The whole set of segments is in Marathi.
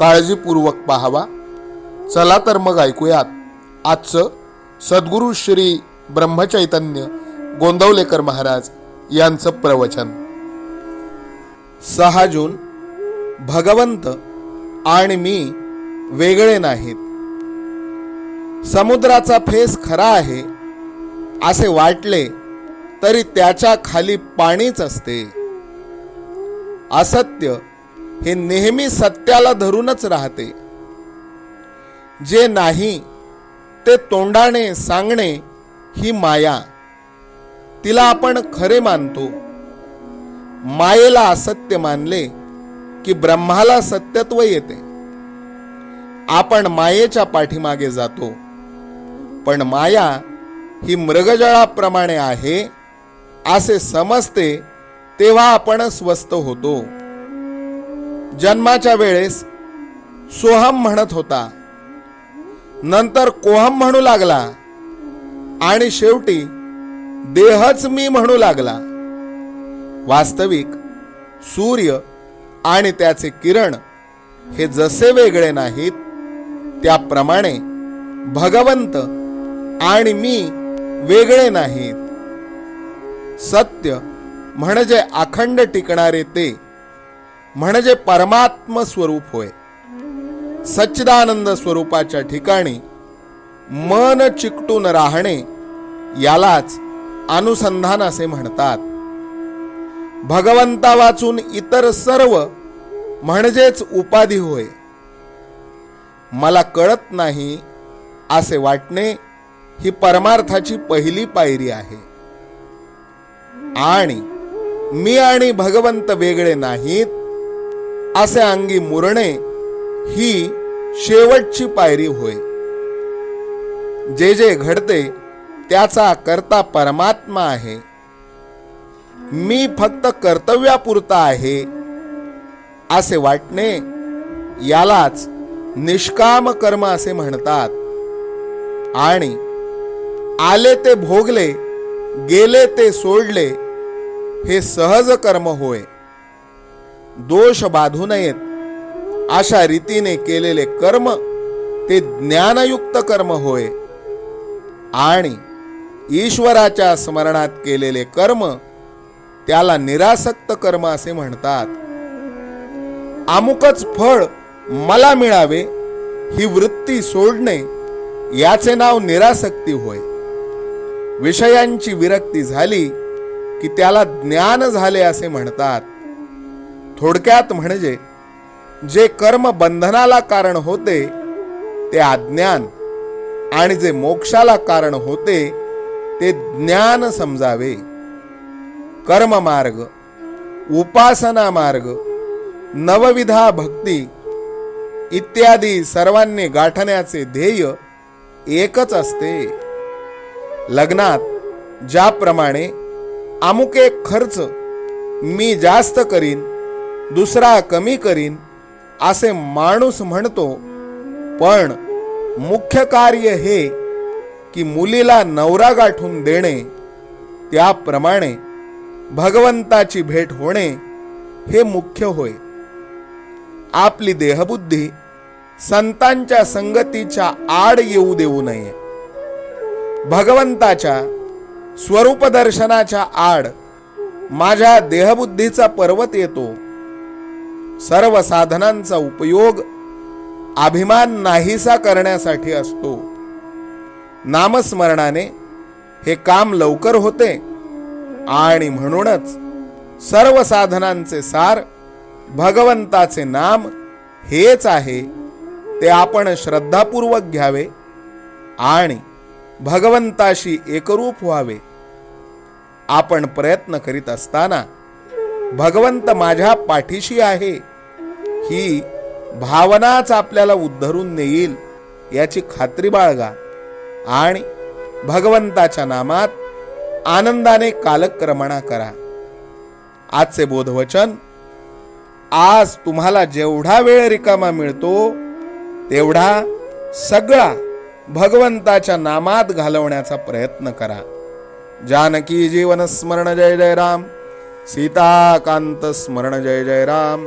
काळजीपूर्वक पाहावा. चला तर मग ऐकूयात. आजचं सद्गुरू श्री ब्रह्मचैतन्य गोंदवलेकर महाराज यांचं प्रवचन. सहा जून. भगवंत आणि मी वेगळे नाहीत. समुद्राचा फेस खरा आहे असे वाटले तरी त्याच्याखाली पाणीच असते. असत्य हे नेहमी सत्याला धरूनच राहते. जे नाही ते तोंडाने सांगणे ही माया. तिला आपण खरे मानतो. मायेला असत्य मानले की ब्रह्माला सत्यत्व येते. आपण मायेच्या पाठीमागे जातो. पण माया ही मृगजळाप्रमाणे आहे असे समजते तेव्हा आपण स्वस्थ होतो. जन्माच्या वेळेस सोहम म्हणत होता. नंतर कोहम म्हणू लागला आणि शेवटी देहच मी म्हणू लागला. वास्तविक सूर्य आणि त्याचे किरण हे जसे वेगळे नाहीत त्याप्रमाणे भगवंत आणि मी वेगळे नाहीत. सत्य म्हणजे अखंड टिकणारे ते म्हणजे परमात्म स्वरूप होय. सच्चिदानंद स्वरूपाच्या ठिकाणी मन चिकटून राहणे यालाच अनुसंधान असे म्हणतात. भगवंता वाचून इतर सर्व म्हणजेच उपाधी होय. मला कळत नाही असे वाटणे ही परमार्थाची पहिली पायरी आहे. आणि मी आणि भगवंत वेगळे नाहीत. असे अंगी मुरणे ही शेवटची पायरी होय. जे जे घडते त्याचा करता परमात्मा आहे. मी फक्त कर्तव्यापुरता आहे असे वाटणे यालाच निष्काम कर्म असे म्हणतात. आणि आले ते भोगले गेले ते सोडले हे सहज कर्म होय. दोष बाधू नयेत. अशा रीतीने केलेले कर्म ते ज्ञानयुक्त कर्म होय. आणि ईश्वराच्या स्मरणात केलेले कर्म त्याला निरासक्त कर्म असे म्हणतात. अमुकच फळ मला मिळावे ही वृत्ती सोडणे याचे नाव निरासक्ती होय. विषयांची विरक्ती झाली की त्याला ज्ञान झाले असे म्हणतात. थोडक्यात म्हणजे जे कर्म बंधनाला कारण होते ते अज्ञान आणि जे मोक्षाला कारण होते ते ज्ञान समजावे. कर्म मार्ग उपासना मार्ग नवविधा भक्ती इत्यादी सर्वांनी गाठण्याचे ध्येय एकच असते. लग्नात ज्याप्रमाणे अमुक एक खर्च मी जास्त करीन दुसरा कमी करीन असे माणूस म्हणतो पण मुख्य कार्य हे की मुलीला नवरा गाठून देणे त्याप्रमाणे भगवंताची भेट होणे हे मुख्य होय. आपली देहबुद्धी संतांच्या संगतीच्या आड येऊ देऊ नये. भगवंताच्या स्वरूपदर्शनाच्या आड माझ्या देहबुद्धीचा पर्वत येतो. सर्व साधनांचा उपयोग अभिमान नाहीसा करण्यासाठी असतो. नामस्मरणाने हे काम लवकर होते आणि म्हणूनच सर्व साधनांचे सार भगवंताचे नाम हेच आहे ते आपण श्रद्धापूर्वक घ्यावे आणि भगवंताशी एकरूप व्हावे. आपण प्रयत्न करीत असताना भगवंत माझ्या पाठीशी आहे. ही भावनाच आपल्याला उद्धरून नेईल याची खात्री बाळगा. आणि भगवंताच्या नामात आनंदाने कालक्रमणा करा. आजचे बोधवचन आज तुम्हाला जेवढा वेळ रिकामा मिळतो तेवढा सगळा भगवंताच्या नामात घालवण्याचा प्रयत्न करा. जानकी जीवन स्मरण जय जय राम. सीताकांत स्मरण जय जय राम.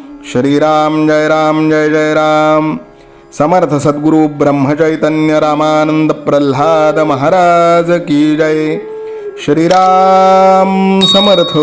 श्रीराम जय राम जय जय राम। समर्थ सद्गुरु ब्रह्मचैतन्य रामानंद प्रल्हाद महाराज की जय। श्रीराम समर्थ।